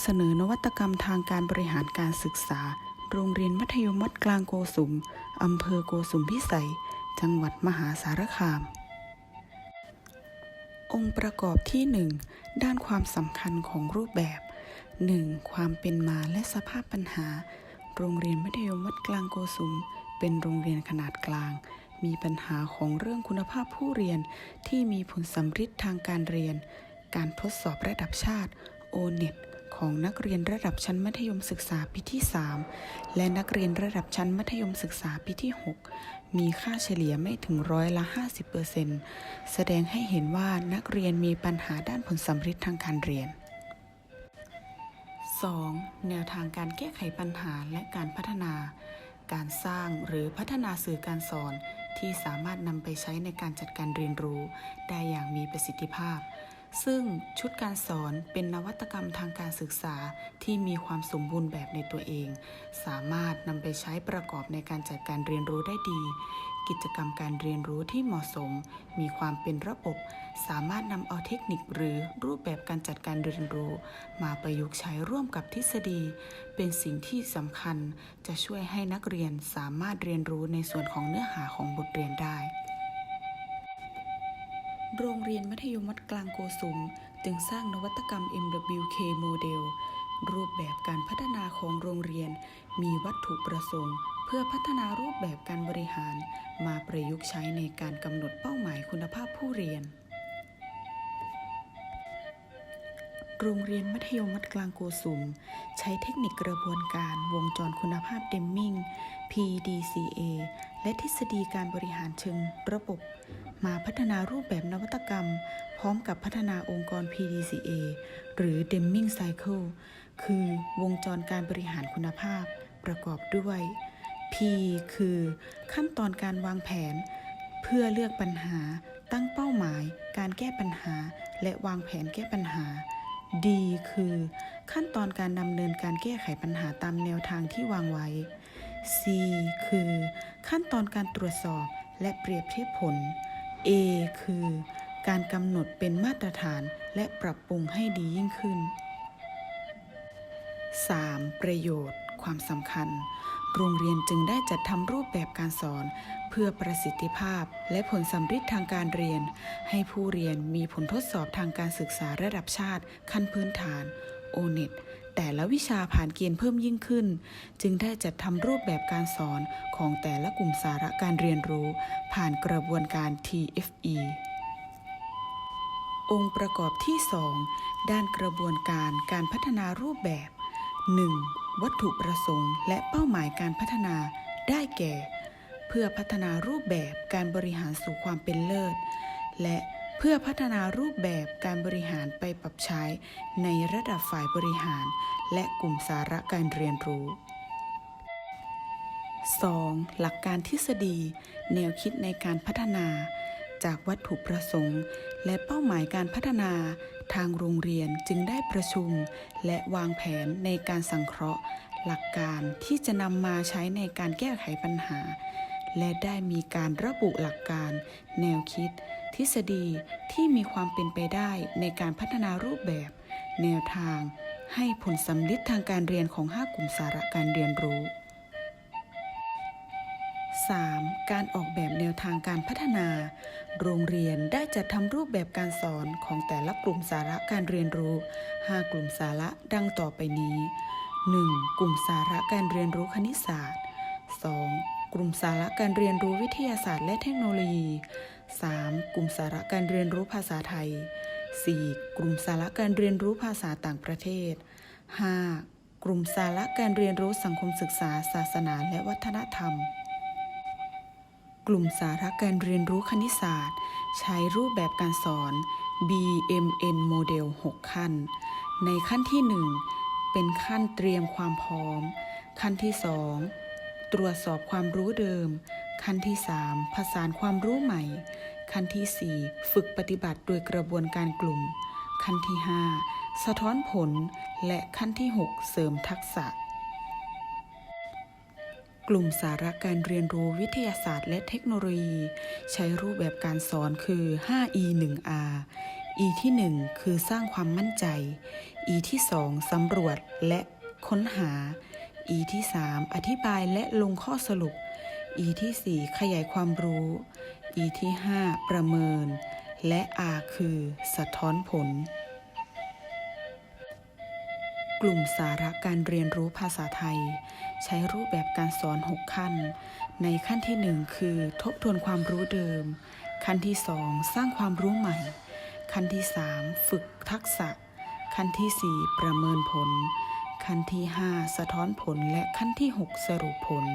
ำเสนอนวัตกรรมทางการบริหารการศึกษา โรงเรียนมัธยมวัดกลางโกสุม อำเภอโกสุมพิสัย จังหวัดมหาสารคาม องค์ประกอบที่ 1 ด้านความสำคัญของรูปแบบ 1. ความเป็นมาและสภาพปัญหา โรงเรียนมัธยมวัดกลางโกสุม เป็นโรงเรียนขนาดกลาง มีปัญหาของเรื่องคุณภาพผู้เรียนที่มีผลสำฤทธิ์ทางการเรียน การทดสอบระดับชาติโอเน็ต ของนักเรียนระดับชั้นมัธยมศึกษาปีที่ 3 และนักเรียนระดับชั้นมัธยมศึกษาปีที่ 6 มีค่าเฉลี่ยไม่ถึงร้อยละ 50%แสดงให้เห็นว่านักเรียนมีปัญหาด้านผลสำฤทธิ์ทางการเรียน 2. แนวทางการแก้ไขปัญหาและการพัฒนา การสร้างหรือพัฒนาสื่อการสอนที่สามารถนำไปใช้ในการจัดการเรียนรู้ ได้อย่างมีประสิทธิภาพ ซึ่งชุดการสอนเป็นนวัตกรรมทางการศึกษาที่มีความสมบูรณ์แบบในตัวเอง สามารถนำไปใช้ประกอบในการจัดการเรียนรู้ได้ดี กิจกรรมการเรียนรู้ที่เหมาะสม มีความเป็นระบบ สามารถนำเอาเทคนิคหรือรูปแบบการจัดการเรียนรู้ มาประยุกต์ใช้ร่วมกับทฤษฎี เป็นสิ่งที่สำคัญ จะช่วยให้นักเรียนสามารถเรียนรู้ในส่วนของเนื้อหาของบทเรียนได้ โรงเรียนมัธยมวัดกลางโกสุม จึงสร้างนวัตกรรม MWK โมเดลรูปแบบการพัฒนาของโรงเรียน มีวัตถุประสงค์ เพื่อพัฒนารูปแบบการบริหาร มาประยุกต์ใช้ในการกำหนดเป้าหมายคุณภาพผู้เรียน โรงเรียนมัธยมวัดกลางโกสุม ใช้เทคนิคกระบวนการวงจรคุณภาพเดมมิง PDCA และทฤษฎีการบริหารเชิงระบบ มาพัฒนารูปแบบนวัตกรรม พร้อมกับพัฒนาองค์กร PDCA หรือ Deming Cycle คือวงจรการบริหารคุณภาพ ประกอบด้วย P คือขั้นตอนการวางแผน เพื่อเลือกปัญหา ตั้งเป้าหมาย การแก้ปัญหา และวางแผนแก้ปัญหา D คือ ขั้นตอนการดำเนินการแก้ไขปัญหาตามแนวทางที่วางไว้ C คือ ขั้นตอนการตรวจสอบและเปรียบเทียบผล A คือการกำหนดเป็นมาตรฐานและปรับปรุงให้ดียิ่งขึ้น 3. ประโยชน์ ความสำคัญ โรงเรียนจึงได้จัดทำรูปแบบการสอน เพื่อประสิทธิภาพและผลสำฤทธิ์ทางการเรียน ให้ผู้เรียนมีผลทดสอบทางการศึกษาระดับชาติขั้นพื้นฐาน o n e t แต่ละวิชาผ่านเกณฑ์เพิ่มยิ่งขึ้น จึงได้จัดทำรูปแบบการสอนของแต่ละกลุ่มสาระการเรียนรู้ ผ่านกระบวนการ TFE องค์ประกอบที่ 2 ด้านกระบวนการการพัฒนารูปแบบ 1. วัตถุประสงค์ และเป้าหมายการพัฒนาได้แก่ เพื่อพัฒนารูปแบบการบริหารสู่ความเป็นเลิศ และ เพื่อพัฒนารูปแบบการบริหารไปปรับใช้ในระดับฝ่ายบริหาร และกลุ่มสาระการเรียนรู้ 2. หลักการทฤษฎี แนวคิดในการพัฒนา จากวัตถุประสงค์ และเป้าหมายการพัฒนา ทางโรงเรียนจึงได้ประชุม และวางแผนในการสังเคราะห์ หลักการที่จะนำมาใช้ในการแก้ไขปัญหา และได้มีการระบุหลักการ แนวคิด ทฤษฎีที่มีความเป็นไปได้ในการพัฒนารูปแบบ แนวทาง ให้ผลสำลิดทางการเรียนของ 5 กลุ่มสาระการเรียนรู้ 3. การออกแบบแนวทางการพัฒนา โรงเรียนได้จัดทำรูปแบบการสอนของแต่ละกลุ่มสาระการเรียนรู้ 5 กลุ่มสาระดังต่อไปนี้ 1. กลุ่มสาระการเรียนรู้คณิตศาสตร์ 2. กลุ่มสาระการเรียนรู้วิทยาศาสตร์และเทคโนโลยี 3. กลุ่มสาระการเรียนรู้ภาษาไทย 4. กลุ่มสาระการเรียนรู้ภาษาต่างประเทศ 5. กลุ่มสาระการเรียนรู้สังคมศึกษา ศาสนาและวัฒนธรรม กลุ่มสาระการเรียนรู้คณิตศาสตร์ ใช้รูปแบบการสอน BMN โมเดล 6 ขั้น ในขั้นที่ 1 เป็นขั้นเตรียมความพร้อม ขั้นที่ 2 ตรวจสอบความรู้เดิม ขั้นที่ 3 ผสานความรู้ใหม่ ขั้นที่ 4 ฝึกปฏิบัติโดยกระบวนการกลุ่ม ขั้นที่ 5 สะท้อนผล และขั้นที่ 6 เสริมทักษะ กลุ่มสาระการเรียนรู้วิทยาศาสตร์และเทคโนโลยี ใช้รูปแบบการสอนคือ 5E 1R E ที่ 1 คือสร้างความมั่นใจ E ที่ 2 สำรวจและค้นหา E ที่ 3 อธิบายและลงข้อสรุป E ที่ 4 ขยายความรู้ E ที่ 5 ประเมิน และ R คือ สะท้อนผล กลุ่มสาระการเรียนรู้ภาษาไทย ใช้รูปแบบการสอน 6 ขั้น ในขั้นที่ 1 คือ ทบทวนความรู้เดิม ขั้นที่ 2 สร้างความรู้ใหม่ ขั้นที่ 3 ฝึกทักษะ ขั้นที่ 4 ประเมินผล ขั้นที่ 5 สะท้อนผลและขั้นที่ 6 สรุปผล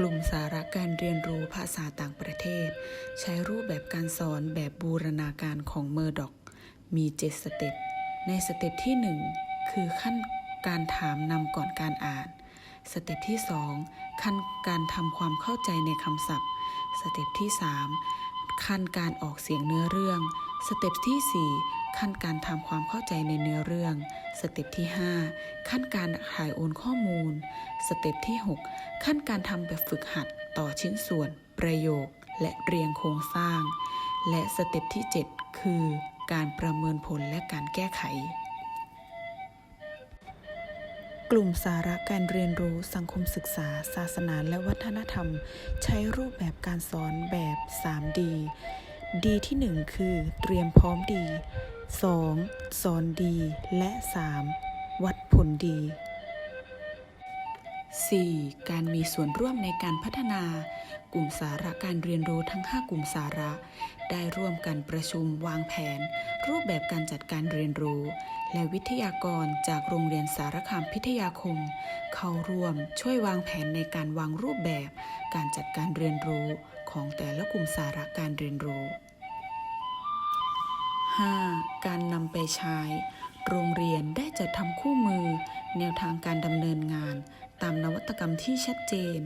กลุ่มสาระการเรียนรู้ภาษาต่างประเทศ ใช้รูปแบบการสอนแบบบูรณาการของเมอร์ด็อก มี 7 สเต็ป ในสเต็ปที่ 1 คือขั้นการถามนำก่อนการอ่าน สเต็ปที่ 2 ขั้นการทำความเข้าใจในคำศัพท์ สเต็ปที่ 3 ขั้นการออกเสียงเนื้อเรื่อง สเต็ปที่ 4 ขั้นการทำความเข้าใจในเนื้อเรื่อง สเต็ปที่ 5 ขั้นการถ่ายโอนข้อมูล สเต็ปที่ 6 ขั้นการทำแบบฝึกหัดต่อชิ้นส่วน ประโยค และเรียงโครงสร้าง และสเต็ปที่ 7 คือ การประเมินผลและการแก้ไข กลุ่มสาระการเรียนรู้สังคมศึกษา ศาสนาและวัฒนธรรม ใช้รูปแบบการสอนแบบ 3D ดีที่ 1 คือเตรียมพร้อมดี 2. สอนดีและ 3. วัดผลดี 4. การมีส่วนร่วมในการพัฒนากลุ่มสาระการเรียนรู้ทั้ง 5 กลุ่มสาระ ได้ร่วมกันประชุมวางแผน รูปแบบการจัดการเรียนรู้ และวิทยากรจากโรงเรียนสารคามพิทยาคม เข้าร่วมช่วยวางแผนในการวางรูปแบบ การจัดการเรียนรู้ของแต่ละกลุ่มสาระการเรียนรู้ 5. การนำไปใช้ โรงเรียนได้จัดทำคู่มือ แนวทางการดำเนินงาน ตามนวัตกรรมที่ชัดเจน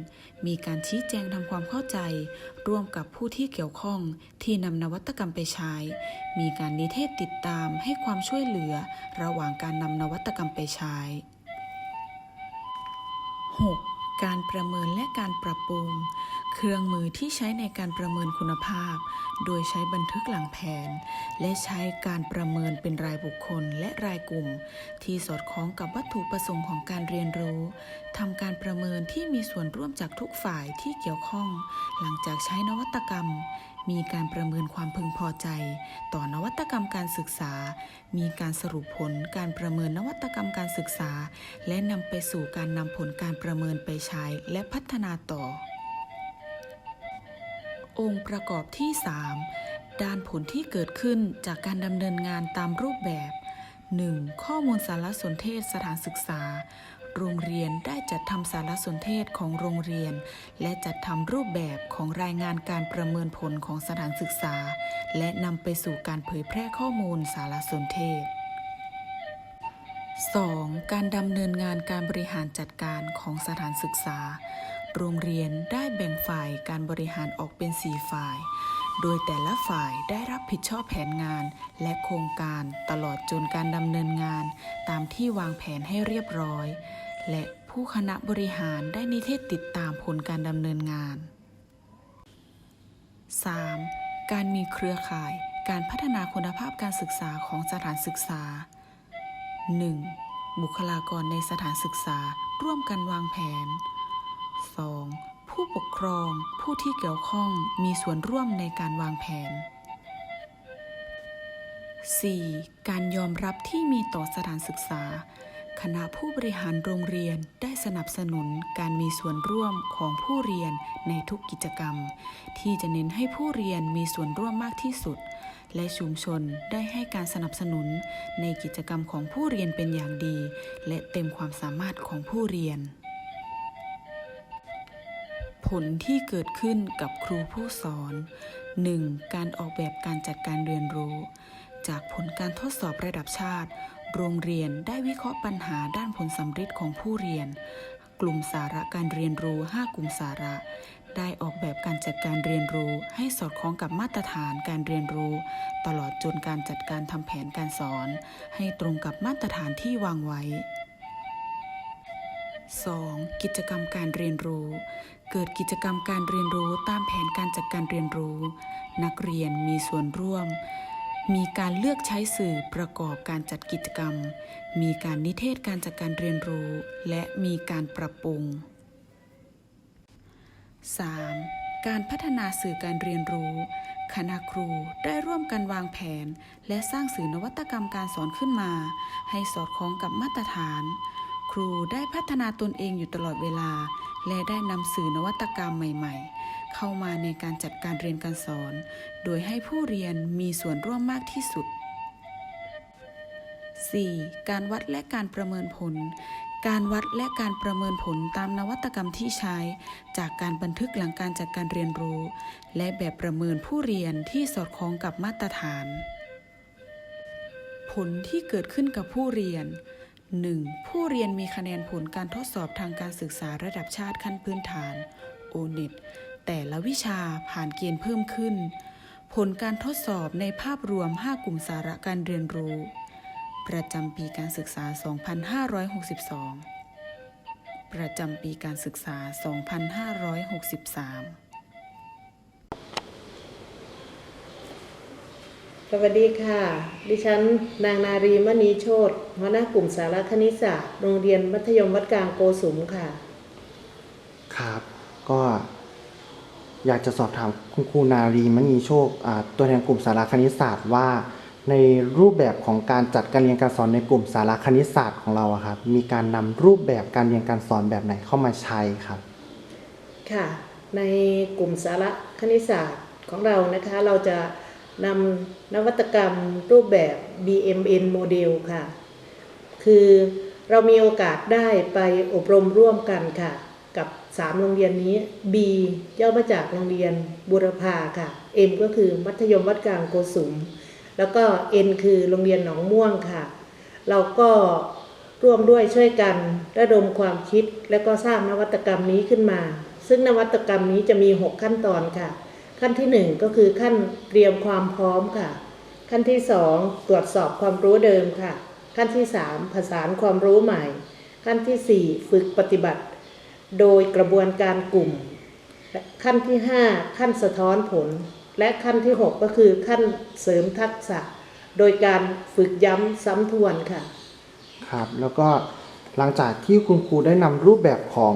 มีการชี้แจงทำความเข้าใจ ร่วมกับผู้ที่เกี่ยวข้องที่นำนวัตกรรมไปใช้ มีการนิเทศติดตามให้ความช่วยเหลือ ระหว่างการนำนวัตกรรมไปใช้ 6. การประเมินและการปรับปรุง เครื่องมือที่ใช้ในการประเมินคุณภาพ โดยใช้บันทึกหลังแผน และใช้การประเมินเป็นรายบุคคลและรายกลุ่ม ที่สอดคล้องกับวัตถุประสงค์ของการเรียนรู้ทำการประเมินที่มีส่วนร่วมจากทุกฝ่ายที่เกี่ยวข้อง หลังจากใช้นวัตกรรม มีการประเมินความพึงพอใจ ต่อนวัตกรรมการศึกษา มีการสรุปผลการประเมินนวัตกรรมการศึกษา และนำไปสู่การนำผลการประเมินไปใช้และพัฒนาต่อ องค์ประกอบที่ 3 ด้านผลที่เกิดขึ้นจากการดำเนินงานตามรูปแบบ 1. ข้อมูลสารสนเทศสถานศึกษา โรงเรียนได้จัดทำสารสนเทศของโรงเรียน และจัดทำรูปแบบของรายงานการประเมินผลของสถานศึกษา และนำไปสู่การเผยแพร่ข้อมูลสารสนเทศ 2. การดำเนินงานการบริหารจัดการของสถานศึกษา โรงเรียนได้แบ่งฝ่ายการบริหารออกเป็น 4 ฝ่าย โดยแต่ละฝ่ายได้รับผิดชอบแผนงาน และโครงการตลอดจนการดำเนินงาน ตามที่วางแผนให้เรียบร้อย และผู้คณะบริหารได้นิเทศติดตามผลการดำเนินงาน 3. การมีเครือข่ายการพัฒนาคุณภาพการศึกษาของสถานศึกษา 1. บุคลากรในสถานศึกษาร่วมกันวางแผน 2. ผู้ปกครองผู้ที่เกี่ยวข้องมีส่วนร่วมในการวางแผน 4. การยอมรับที่มีต่อสถานศึกษา คณะผู้บริหารโรงเรียนได้สนับสนุนการมีส่วนร่วมของผู้เรียนในทุกกิจกรรม ที่จะเน้นให้ผู้เรียนมีส่วนร่วมมากที่สุด และชุมชนได้ให้การสนับสนุนในกิจกรรมของผู้เรียนเป็นอย่างดี และเต็มความสามารถของผู้เรียน ลที่เกิดขึ้นกับครูผู้สอน 1. การออกแบบการจัดการเรียนรู้ จากผลการทดสอบระดับชาติ โรงเรียนได้วิเคราะห์ปัญหาด้านผลสำฤทธิ์ของผู้เรียน กลุ่มสาระการเรียนรู้ 5 กลุ่มสาระ ได้ออกแบบการจัดการเรียนรู้ ให้สอดคล้องกับมาตรฐานการเรียนรู้ ตลอดจนการจัดการทำแผนการสอน ให้ตรงกับมาตรฐานที่วางไว้ 2. กิจกรรมการเรียนรู้ เกิดกิจกรรมการเรียนรู้ตามแผนการจัดการเรียนรู้ นักเรียนมีส่วนร่วม มีการเลือกใช้สื่อประกอบการจัดกิจกรรม มีการนิเทศการจัดการเรียนรู้ และมีการปรับปรุง 3. การพัฒนาสื่อการเรียนรู้ คณะครูได้ร่วมกันวางแผน และสร้างสื่อนวัตกรรมการสอนขึ้นมา ให้สอดคล้องกับมาตรฐาน ครูได้พัฒนาตนเองอยู่ตลอดเวลา และได้นำสื่อนวัตกรรมใหม่ ๆ เข้ามาในการจัดการเรียนการสอน โดยให้ผู้เรียนมีส่วนร่วมมากที่สุด 4. การวัดและการประเมินผล การวัดและการประเมินผลตามนวัตกรรมที่ใช้ จากการบันทึกหลังการจัดการเรียนรู้ และแบบประเมินผู้เรียนที่สอดคล้องกับมาตรฐาน ผลที่เกิดขึ้นกับผู้เรียน 1. ผู้เรียนมีคะแนนผลการทดสอบทางการศึกษาระดับชาติขั้นพื้นฐาน o n e t แต่ละวิชาผ่านเกณฑ์เพิ่มขึ้น ผลการทดสอบในภาพรวม 5 กลุ่มสาระการเรียนรู้ ประจำปีการศึกษา 2562 ประจำปีการศึกษา 2563 สวัสดีค่ะ ดิฉันนางนารีมณีโชตหัวหน้ากลุ่มสารคณิตศาสตร์ โรงเรียนมัธยมวัดกลางโกสุมค่ะ ครับ ก็อยากจะสอบถามคุณครูนารีมณีโชคอ่าตัวแทนกลุ่มสารคณิตศาสตร์ว่า ในรูปแบบของการจัดการเรียนการสอนในกลุ่มสารคณิตศาสตร์ของเราอะครับ มีการนำรูปแบบการเรียนการสอนแบบไหนเข้ามาใช้ครับ ค่ะ ในกลุ่มสารคณิตศาสตร์ของเรานะคะ เราจะ นำนวัตกรรมรูปแบบ BMN โมเดลค่ะ คือเรามีโอกาสได้ไปอบรมร่วมกันค่ะ กับ 3 โรงเรียนนี้ B ย่อมาจากโรงเรียนบุรพาค่ะ M ก็คือมัธยมวัดกลางโกสุม แล้วก็ N คือโรงเรียนหนองม่วงค่ะ เราก็ร่วมด้วยช่วยกันระดมความคิดและก็สร้างนวัตกรรมนี้ขึ้นมา ซึ่งนวัตกรรมนี้จะมี 6 ขั้นตอนค่ะ ขั้นที่ 1 ก็คือขั้นเตรียมความพร้อมค่ะ ขั้นที่ 2 ตรวจสอบความรู้เดิมค่ะ ขั้นที่ 3 ผสานความรู้ใหม่ ขั้นทีสี่ 4 ฝึกปฏิบัติ โดยกระบวนการกลุ่ม ขั้นที่ 5 ขั้นสะท้อนผล และขั้นที่ 6 ก็คือขั้นเสริมทักษะ โดยการฝึกย้ำซ้ำทวนค่ะ ครับ แล้วก็หลังจากที่คุณครูได้นำรูปแบบของ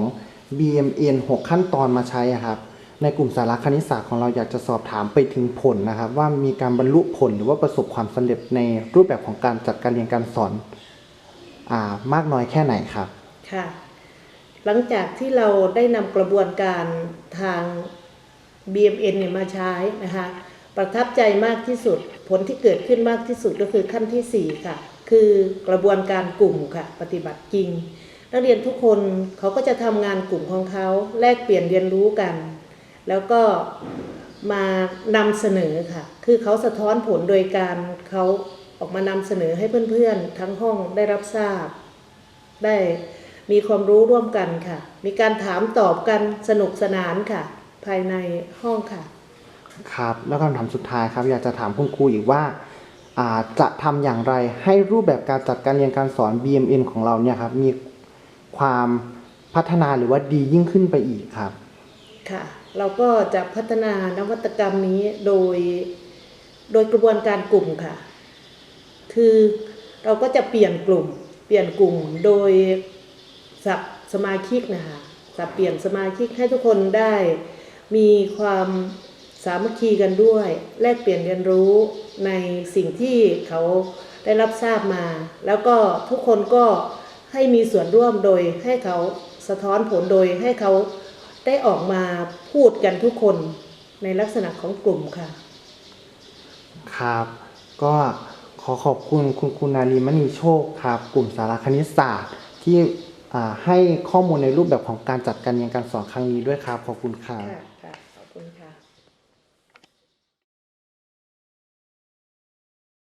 BMN 6 ขั้นตอนมาใช้ครับ ในกลุ่มสาระคณิตศาสตร์ของเราอยากจะสอบถามไปถึงผลนะครับ ว่ามีการบรรลุผลหรือว่าประสบความสำเร็จในรูปแบบของการจัดการเรียนการสอนอามากน้อยแค่ไหนครับค่ะหลังจากที่เราได้นำกระบวนการทาง BMN เนี่ยมาใช้นะคะประทับใจมากที่สุด ผลที่เกิดขึ้นมากที่สุดก็คือขั้นทีสี่4 ค่ะ คือกระบวนการกลุ่มค่ะ ปฏิบัติจริง นักเรียนทุกคนเขาก็จะทำงานกลุ่มของเขาแลกเปลี่ยนเรียนรู้กัน แล้วก็มานำเสนอค่ะ คือเขาสะท้อนผลโดยการเขาออกมานำเสนอให้เพื่อนๆ ทั้งห้องได้รับทราบ ได้มีความรู้ร่วมกันค่ะ มีการถามตอบกันสนุกสนานค่ะ ภายในห้องค่ะ ครับ แล้วคำถามสุดท้ายครับ อยากจะถามคุณครูอีกว่าาจะทำอย่างไรให้รูปแบบการจัดการเรียนการสอน BMN ของเราเนี่ยครับ มีความพัฒนาหรือว่าดียิ่งขึ้นไปอีกครับ ค่ะ เราก็จะพัฒนานวัตกรรมนี้โดยโดยกระบวนการกลุ่มค่ะ คือเราก็จะเปลี่ยนกลุ่ม เปลี่ยนกลุ่มโดยสับสมาชิกนะคะสับเปลี่ยนสมาชิกให้ทุกคนได้มีความสามัคคีกันด้วย แลกเปลี่ยนเรียนรู้ในสิ่งที่เขาได้รับทราบมา แล้วก็ทุกคนก็ให้มีส่วนร่วมโดยให้เขาสะท้อนผลโดยให้เขา ได้ออกมาพูดกันทุกคนในลักษณะของกลุ่มค่ะ ครับ ก็ขอขอบคุณคุณครูนารีมณีโชคครับ กลุ่มสารคณิตศาสตร์ที่อ่าให้ข้อมูลในรูปแบบของการจัดการเรียนการสอนครั้งนี้ด้วยครับ ขอบคุณครับค่ะ